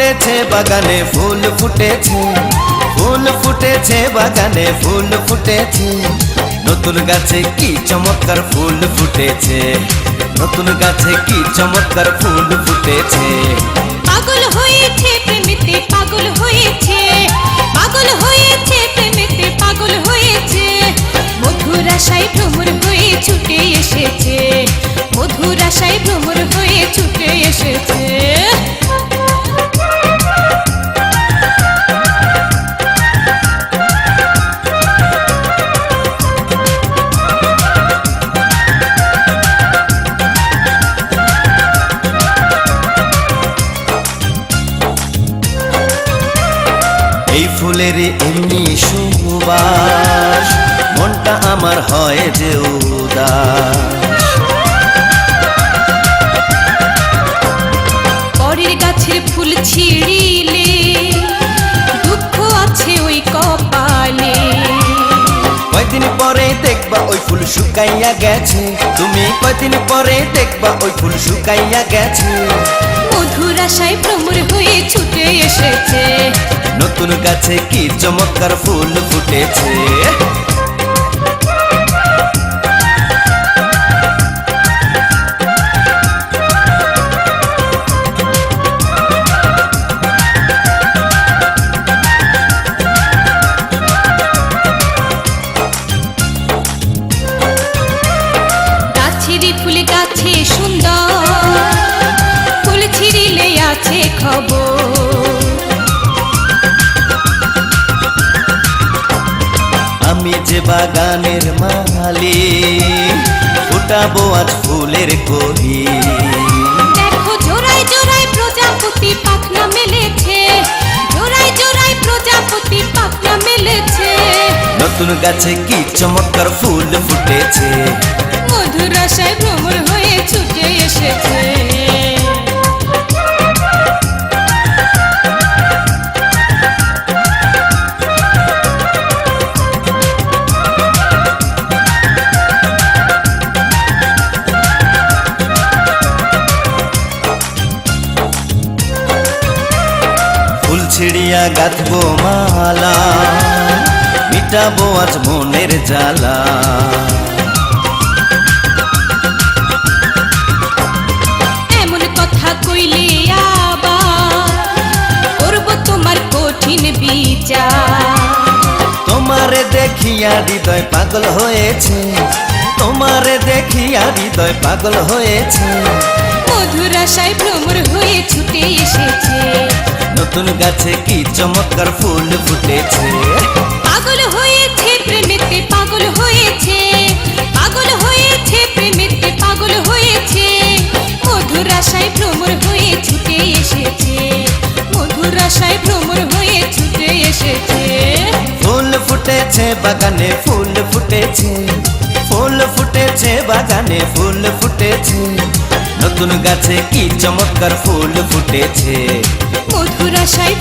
ফুটেছে বাগানে ফুল ফুটেছে ফুল ফুটেছে বাগানে ফুল ফুটেছে। নতুন গাছে কি চমৎকার ফুল ফুটেছে, নতুন গাছে কি চমৎকার ফুল ফুটেছে। পাগল হয়েছে প্রেমিতে, পাগল হয়েছে। এই ফুলের এমনি সুবাস মনটা আমার হয় যে উদাস। পরের গাছের ফুল ছিঁড়িলে দুঃখ আছে ওই কপালে। কয়দিন পরে দেখবা ওই ফুল শুকাইয়া গেছে? তুমি কয়দিন পরে দেখবা ওই ফুল শুকাইয়া গেছে? মধুর আশায় ভ্রমর হয়ে ছুটে নতুন গাছে কি চমৎকার ফুল ফুটেছে। সুন্দর আছে খবর। বাগানের মালি ফুটাবো আজ ফুলের কলি দেখো জোড়ায় জোড়ায় প্রজাপতি পাখনা মেলেছে জোড়ায় জোড়ায় প্রজাপতি পাখনা মেলেছে। নতুন গাছে কি চমৎকার ফুল ফুটেছে। মধুর আশায় ভ্রমর হয়ে ছিড়িয়া গাঁথবো মালা মিটাবো আজ মনের জ্বালা। এমন কথা কইলে আবার করব তোমার কঠিন বিচার। তোমারে দেখিয়া হৃদয় পাগল হয়েছে তোমারে দেখিয়া হৃদয় পাগল হয়েছে। মধুর আশায় ভ্রমর হয়ে ছুটে এসেছে নতুন গাছে কি চমৎকার ফুল ফুটেছে? পাগল হয়েছে প্রেমেতে পাগল হয়েছে। পাগল হয়েছে প্রেমেতে পাগল হয়েছে। মধুর আশায় ভ্রমর হয়ে ছুটে এসেছে। মধুর আশায় ভ্রমর হয়ে ছুটে এসেছে। ফুল ফুটেছে বাগানে ফুল ফুটেছে। ফুল ফুটেছে বাগানে ফুল ফুটেছে। নতুন গাছে কি চমৎকার ফুল ফুটেছে? আশায়